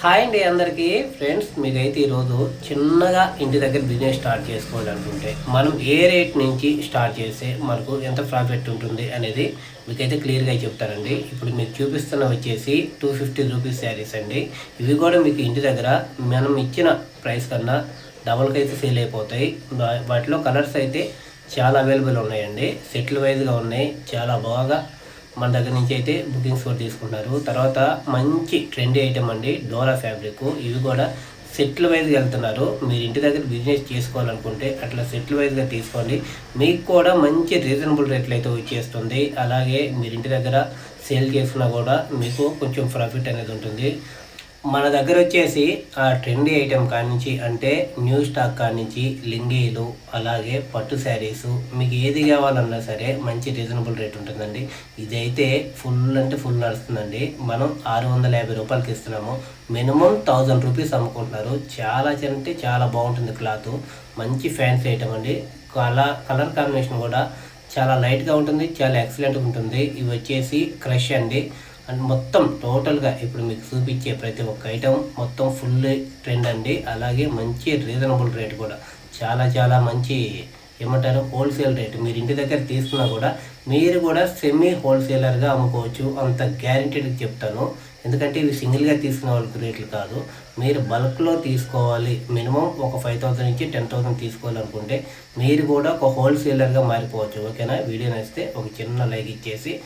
Hi అండి అందరికీ. Friends మీకైతే ఈరోజు చిన్నగా ఇంటి దగ్గర బిజినెస్ స్టార్ట్ చేసుకోవాలనుకుంటే మనం ఏ రేట్ నుంచి స్టార్ట్ చేస్తే మనకు ఎంత ప్రాఫిట్ ఉంటుంది అనేది మీకైతే క్లియర్గా చెప్తానండి. ఇప్పుడు మీకు చూపిస్తున్న వచ్చేసి టూ ఫిఫ్టీ రూపీస్ శారీస్ అండి. ఇవి కూడా మీకు ఇంటి దగ్గర మనం ఇచ్చిన ప్రైస్ కన్నా డబల్కి అయితే సేల్ అయిపోతాయి. వాటిలో కలర్స్ అయితే చాలా అవైలబుల్ ఉన్నాయండి. సెటిల్ వైజ్గా ఉన్నాయి. చాలా బాగా మన దగ్గర నుంచి అయితే బుకింగ్స్ కూడా తీసుకుంటారు తర్వాత మంచి ట్రెండీ ఐటమ్ అండి డోరా ఫ్యాబ్రిక్ ఇవి కూడా సెట్ల వైజ్గా వెళ్తున్నారు. మీరు ఇంటి దగ్గర బిజినెస్ చేసుకోవాలనుకుంటే అట్లా సెట్ల వైజ్గా తీసుకోండి. మీకు కూడా మంచి రీజనబుల్ రేట్లు అయితే వచ్చేస్తుంది. అలాగే మీరు ఇంటి దగ్గర సేల్ చేసుకున్నా కూడా మీకు కొంచెం ప్రాఫిట్ అనేది ఉంటుంది. మన దగ్గర వచ్చేసి ఆ ట్రెండీ ఐటెం కానించి అంటే న్యూ స్టాక్ కానించి లింగీలు అలాగే పట్టు శారీస్ మీకు ఏది కావాలన్నా సరే మంచి రీజనబుల్ రేట్ ఉంటుందండి. ఇదైతే ఫుల్ అంటే ఫుల్ నడుస్తుందండి. మనం ఆరు వందల యాభై రూపాయలకి ఇస్తున్నాము. మినిమం థౌజండ్ రూపీస్ అమ్ముకుంటున్నారు. చాలా అంటే చాలా బాగుంటుంది క్లాత్. మంచి ఫ్యాన్సీ ఐటమ్ అండి. కలర్ కలర్ కాంబినేషన్ కూడా చాలా లైట్గా ఉంటుంది. చాలా ఎక్సలెంట్గా ఉంటుంది. ఇవి వచ్చేసి క్రష్ అండి. అండ్ మొత్తం టోటల్గా ఇప్పుడు మీకు చూపించే ప్రతి ఒక్క ఐటెం మొత్తం ఫుల్ ట్రెండ్ అండి. అలాగే మంచి రీజనబుల్ రేట్ కూడా. చాలా చాలా మంచి ఏమంటారు? Wholesale rate. మీరు ఇంటి దగ్గర తీసుకున్నా కూడా మీరు కూడా సెమీ హోల్సేలర్గా అమ్ముకోవచ్చు. అంత గ్యారంటీడ్ చెప్తాను. ఎందుకంటే ఇవి సింగిల్గా తీసుకునే వాళ్ళకి రేట్లు కాదు. మీరు బల్క్లో తీసుకోవాలి. మినిమం ఒక ఫైవ్ థౌసండ్ నుంచి టెన్ థౌసండ్ తీసుకోవాలనుకుంటే మీరు కూడా ఒక హోల్సేలర్గా మారిపోవచ్చు. ఓకేనా? వీడియో నచ్చితే ఒక చిన్న లైక్ ఇచ్చేసి